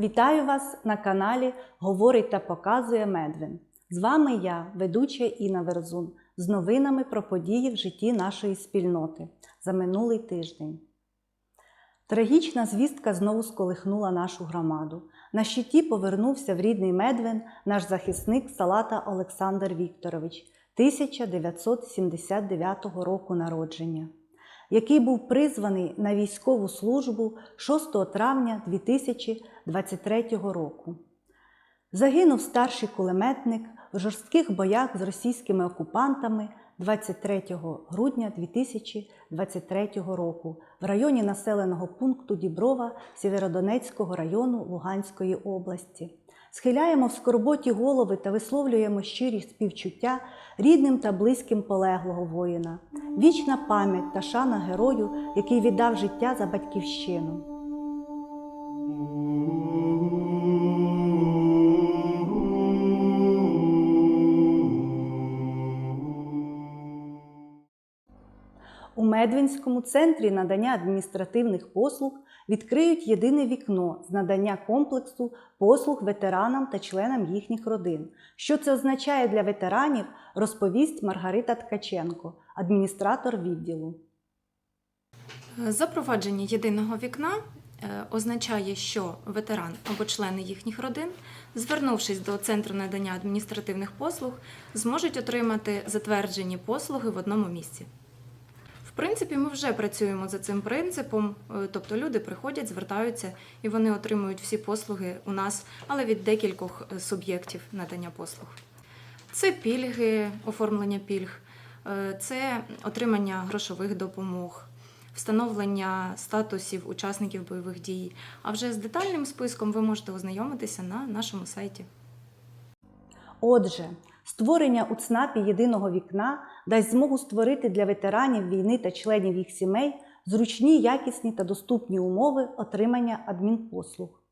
Вітаю вас на каналі Говорить та показує Медвин. З вами я, ведуча Інна Верзун, з новинами про події в житті нашої спільноти за минулий тиждень. Трагічна звістка знову сколихнула нашу громаду. На щиті повернувся в рідний Медвин наш захисник Салата Олександр Вікторович 1979 року народження, який був призваний на військову службу 6 травня 2023 року. Загинув старший кулеметник в жорстких боях з російськими окупантами 23 грудня 2023 року в районі населеного пункту Діброва Сєвєродонецького району Луганської області. Схиляємо в скорботі голови та висловлюємо щирі співчуття рідним та близьким полеглого воїна. Вічна пам'ять та шана герою, який віддав життя за батьківщину. У Медвинському центрі надання адміністративних послуг відкриють єдине вікно з надання комплексу послуг ветеранам та членам їхніх родин. Що це означає для ветеранів, розповість Маргарита Ткаченко, адміністратор відділу. Запровадження єдиного вікна е, означає, що ветеран або члени їхніх родин, звернувшись до центру надання адміністративних послуг, зможуть отримати затверджені послуги в одному місці. В принципі, ми вже працюємо за цим принципом, е, тобто люди приходять, звертаються і вони отримують всі послуги у нас, але від декількох е, суб'єктів надання послуг. Це пільги, оформлення пільг, е, це отримання грошових допомог, встановлення статусів учасників бойових дій. А вже з детальним списком ви можете ознайомитися на нашому сайті. Отже, створення у ЦНАПі єдиного вікна дасть змогу створити для ветеранів війни та членів їх сімей зручні, якісні та доступні умови отримання адмінпослуг.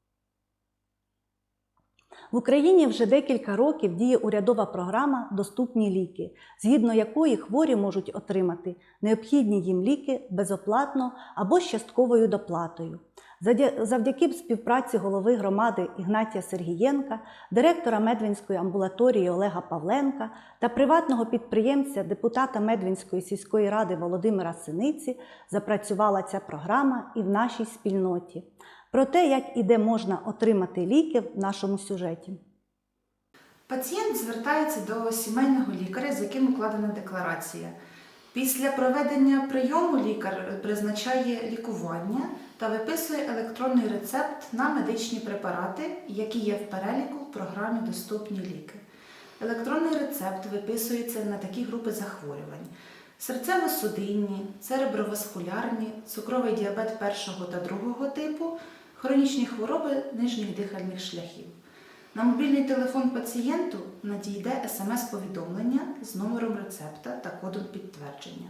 В Україні вже декілька років діє урядова програма Доступні ліки, згідно якої хворі можуть отримати необхідні їм ліки безоплатно або з частковою доплатою. Завдяки співпраці голови громади Ігнатія Сергієнка, директора Медвинської амбулаторії Олега Павленка та приватного підприємця, депутата Медвинської сільської ради Володимира Синиці запрацювала ця програма і в нашій спільноті. Про те, як і де можна отримати ліки в нашому сюжеті. Пацієнт звертається до сімейного лікаря, з яким укладена декларація. Після проведення прийому лікар призначає лікування та виписує електронний рецепт на медичні препарати, які є в переліку в програмі Доступні ліки. Електронний рецепт виписується на такі групи захворювань: серцево-судинні, цереброваскулярні, цукровий діабет першого та другого типу, хронічні хвороби нижніх дихальних шляхів. На мобільний телефон пацієнту надійде смс-повідомлення з номером рецепта та кодом підтвердження.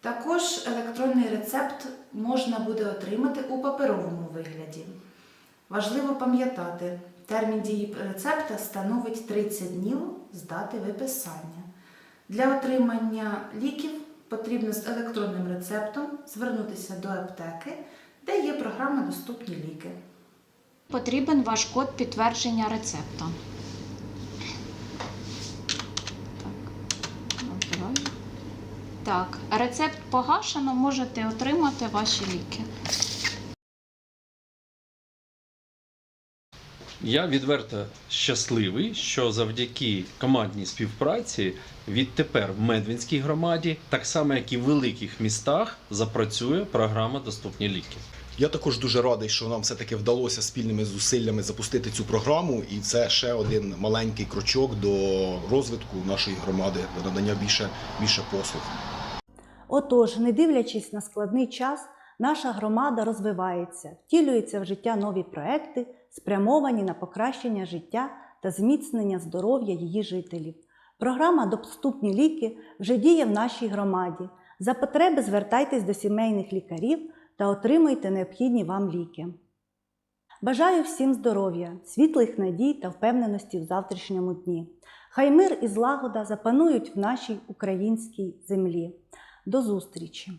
Також електронний рецепт можна буде отримати у паперовому вигляді. Важливо пам'ятати, термін дії рецепта становить 30 днів з дати виписання. Для отримання ліків потрібно з електронним рецептом звернутися до аптеки, де є програма Доступні ліки. Потрібен ваш код підтвердження рецепта. Так. Так, рецепт погашено, можете отримати ваші ліки. Я відверто щасливий, що завдяки командній співпраці відтепер в Медвінській громаді, так само як і в великих містах, запрацює програма Доступні ліки. Я також дуже радий, що нам все-таки вдалося спільними зусиллями запустити цю програму, і це ще один маленький крочок до розвитку нашої громади, до надання більше, більше послуг. Отож, не дивлячись на складний час, наша громада розвивається, втілюються в життя нові проекти, спрямовані на покращення життя та зміцнення здоров'я її жителів. Програма Доступні ліки вже діє в нашій громаді. За потреби звертайтесь до сімейних лікарів та отримайте необхідні вам ліки. Бажаю всім здоров'я, світлих надій та впевненості в завтрашньому дні. Хай мир і злагода запанують в нашій українській землі. До зустрічі!